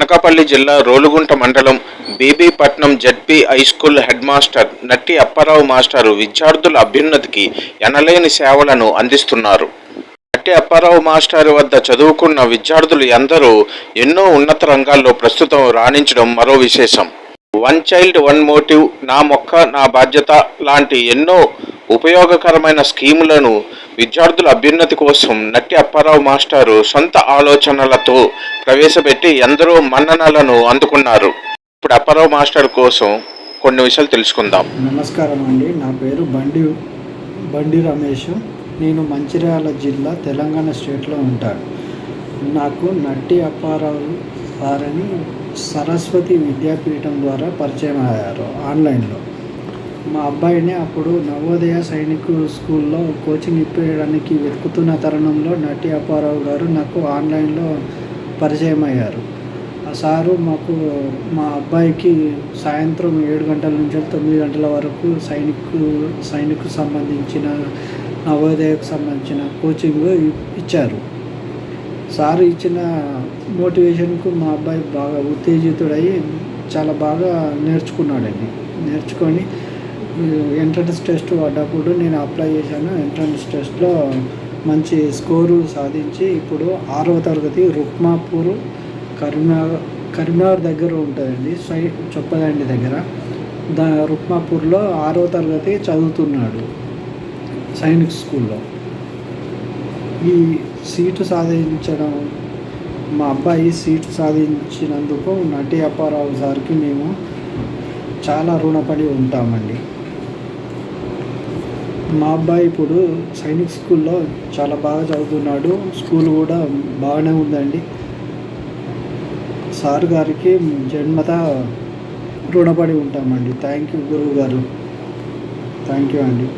అనకాపల్లి జిల్లా రోలుగుంట మండలం Bibipatnam ZP high school head master Natti Apparao మాస్టారు విద్యార్థుల అభ్యున్నతికి ఎనలేని సేవలను అందిస్తున్నారు. నట్టి అప్పారావు మాస్టారు వద్ద చదువుకున్న విద్యార్థులు ఎందరూ ఎన్నో ఉన్నత రంగాల్లో ప్రస్తుతం రాణించడం మరో విశేషం. వన్ చైల్డ్ వన్ మోటివ్ నా మొక్క నా బాధ్యత లాంటి ఎన్నో ఉపయోగకరమైన స్కీములను విద్యార్థుల అభ్యున్నతి కోసం నట్టి అప్పారావు మాస్టారు సొంత ఆలోచనలతో ప్రవేశపెట్టి ఎందరో మన్ననలను అందుకున్నారు. ఇప్పుడు అప్పారావు మాస్టర్ కోసం కొన్ని విషయాలు తెలుసుకుందాం. నమస్కారం అండి. నా పేరు బండి బండి రమేష్. నేను మంచిర్యాల జిల్లా తెలంగాణ స్టేట్లో ఉంటాను. నాకు నట్టి అప్పారావు సారని సరస్వతి విద్యాపీఠం ద్వారా పరిచయం అయ్యారు ఆన్లైన్లో. మా అబ్బాయిని అప్పుడు నవోదయ సైనికు స్కూల్లో కోచింగ్ ఇప్పించడానికి వెతుకుతున్న తరుణంలో నటి అప్పారావు గారు నాకు ఆన్లైన్లో పరిచయం అయ్యారు ఆ సారు మాకు మా అబ్బాయికి సాయంత్రం ఏడు గంటల నుంచి తొమ్మిది గంటల వరకు సైనిక్ సైనికు సంబంధించిన నవోదయకు సంబంధించిన కోచింగ్ ఇ- ఇచ్చారు. సార్ ఇచ్చిన మోటివేషన్కు మా అబ్బాయి బాగా ఉత్తేజితుడై చాలా బాగా నేర్చుకున్నాడండి. నేర్చుకొని ఎంట్రన్స్ టెస్ట్ పడ్డప్పుడు నేను అప్లై చేశాను. ఎంట్రన్స్ టెస్ట్లో మంచి స్కోరు సాధించి ఇప్పుడు ఆరవ తరగతి రుక్మాపూర్ కరీంనగర్ కరీంనగర్ దగ్గర ఉంటుందండి. సై చొప్పదండి దగ్గర. దా రుక్మాపూర్లో ఆరవ తరగతి చదువుతున్నాడు సైనిక్ స్కూల్లో. ఈ సీటు సాధించడం మా అబ్బాయి సీటు సాధించినందుకు నటి అప్పారావు సార్కి మేము చాలా రుణపడి ఉంటామండి. మా అబ్బాయి ఇప్పుడు సైనిక్ స్కూల్లో చాలా బాగా చదువుతున్నాడు. స్కూల్ కూడా బాగానే ఉందండి. సార్ గారికి జన్మత రుణపడి ఉంటామండి. థ్యాంక్ యూ గురువు గారు థ్యాంక్ యూ అండి.